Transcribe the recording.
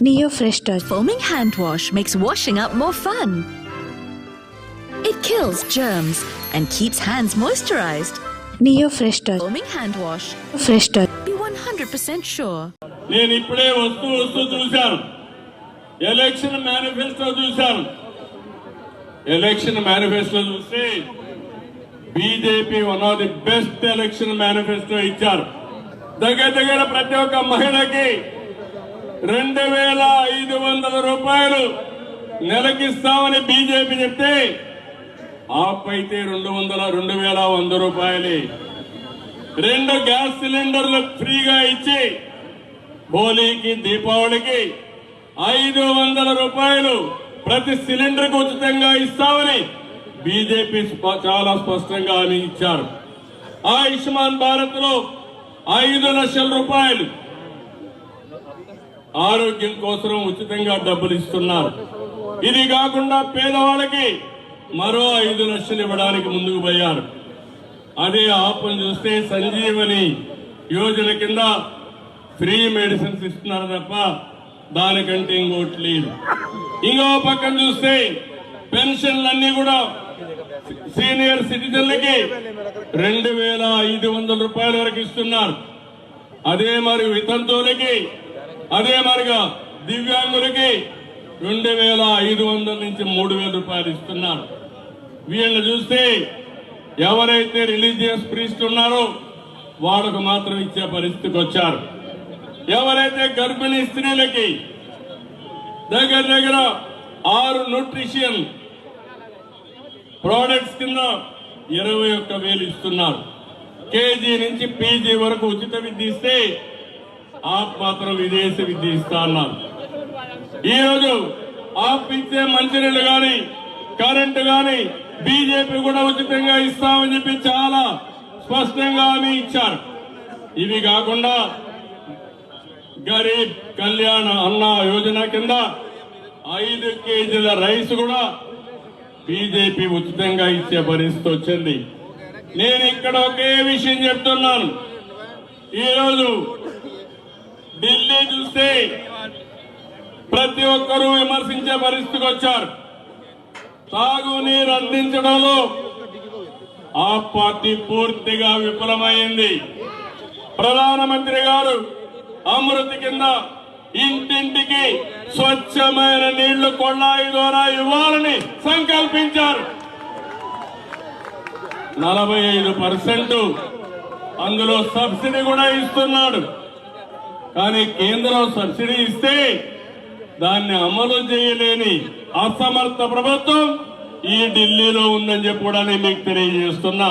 Neo Fresh Touch. Foaming hand wash makes washing up more fun. It kills germs and keeps hands moisturized. Neo Fresh Touch. Foaming hand wash. Fresh Touch. Be 100% sure. నేను ఇప్పుడే వస్తూ వస్తూ చూశాను election manifesto చూశాను election manifesto చూస్తే BJP one of the best election manifesto ఇచ్చారు దగ్గర దగ్గర ప్రతి ఒక్క మహిళకి రెండు వేల ఐదు వందల రూపాయలు నెలకిస్తామని బీజేపీ చెప్తే ఆప్ అయితే రెండు వందల రెండు వేల వంద రూపాయలే. రెండు గ్యాస్ సిలిండర్లు ఫ్రీగా ఇచ్చి హోలీకి దీపావళికి ఐదు వందల రూపాయలు ప్రతి సిలిండర్కు ఉచితంగా ఇస్తామని బీజేపీ స్ప- చాలా స్పష్టంగా హామీ ఇచ్చారు. ఆయుష్మాన్ భారత్లో ఐదు లక్షల రూపాయలు ఆరోగ్యం కోసం ఉచితంగా డబ్బులు ఇస్తున్నారు. ఇది కాకుండా పేదవాళ్ళకి మరో ఐదు లక్షలు ఇవ్వడానికి ముందుకు పోయారు. అదే ఆపం చూస్తే సంజీవని యోజన కింద ఫ్రీ మెడిసిన్స్ ఇస్తున్నారు తప్ప దానికంటే ఇంకోటి లేదు. ఇంకో పక్కన చూస్తే పెన్షన్లన్నీ కూడా సీనియర్ సిటిజన్లకి రెండు వేల ఐదు వందల రూపాయల వరకు ఇస్తున్నారు. అదే మరి వితంతువులకి అదే మరిగా దివ్యాంగులకి రెండు వేల ఐదు వందల నుంచి మూడు వేల రూపాయలు ఇస్తున్నారు. వీళ్ళని చూస్తే ఎవరైతే రిలీజియస్ ప్రీస్ట్ ఉన్నారో వాళ్ళకు మాత్రం ఇచ్చే పరిస్థితికి వచ్చారు. ఎవరైతే గర్భిణీ స్త్రీలకి దగ్గర దగ్గర ఆరు న్యూట్రిషన్ ప్రోడక్ట్స్ కింద ఇరవై ఒక్క వేలు ఇస్తున్నారు. కేజీ నుంచి పీజీ వరకు ఉచిత విద్య ఇస్తే ఆప్ మాత్రం విదేశీ విద్య ఇస్తా అన్నారు. ఈ రోజు ఆప్ ఇచ్చే మంచినీళ్ళు కానీ కరెంటు కానీ బీజేపీ కూడా ఉచితంగా ఇస్తామని చెప్పి చాలా స్పష్టంగా హామీ ఇచ్చారు. ఇవి కాకుండా గరీబ్ కళ్యాణ్ అన్న యోజన కింద ఐదు కేజీల రైస్ కూడా బీజేపీ ఉచితంగా ఇచ్చే పరిస్థితి వచ్చింది. నేను ఇక్కడ ఒకే విషయం చెప్తున్నాను. ఈరోజు ఢిల్లీ చూస్తే ప్రతి ఒక్కరూ విమర్శించే పరిస్థితికి వచ్చారు. తాగునీరు అందించడంలో ఆ పార్టీ పూర్తిగా విఫలమైంది. ప్రధానమంత్రి గారు అమృతి కింద ఇంటింటికి స్వచ్ఛమైన నీళ్ళు కొళ్ళాయి ద్వారా ఇవ్వాలని సంకల్పించారు. నలభై ఐదు పర్సెంట్ అందులో సబ్సిడీ కూడా ఇస్తున్నాడు. కానీ కేంద్రం సబ్సిడీ ఇస్తే దాన్ని అమలు చేయలేని అసమర్థ ప్రభుత్వం ఈ ఢిల్లీలో ఉందని చెప్పి కూడా నేను మీకు తెలియజేస్తున్నా.